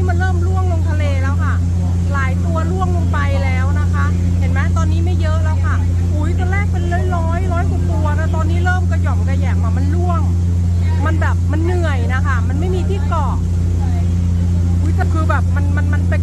ี้มันเริ่มล่วงลงทะเลแล้วค่ะ หลายตัวล่วงลงไปแล้วนะคะ เห็นไหมตอนนี้ไม่เยอะแล้วค่ะ อุ้ยตอนแรกเป็นร้อยร้อยร้อยกว่าตัวนะตอนนี้เริ่มกระหย่อมกระแยงมามันล่วง มันแบบมันเหนื่อยนะคะ มันไม่มีที่เกาะอุ้ยแต่คือแบบมันมันมันเปน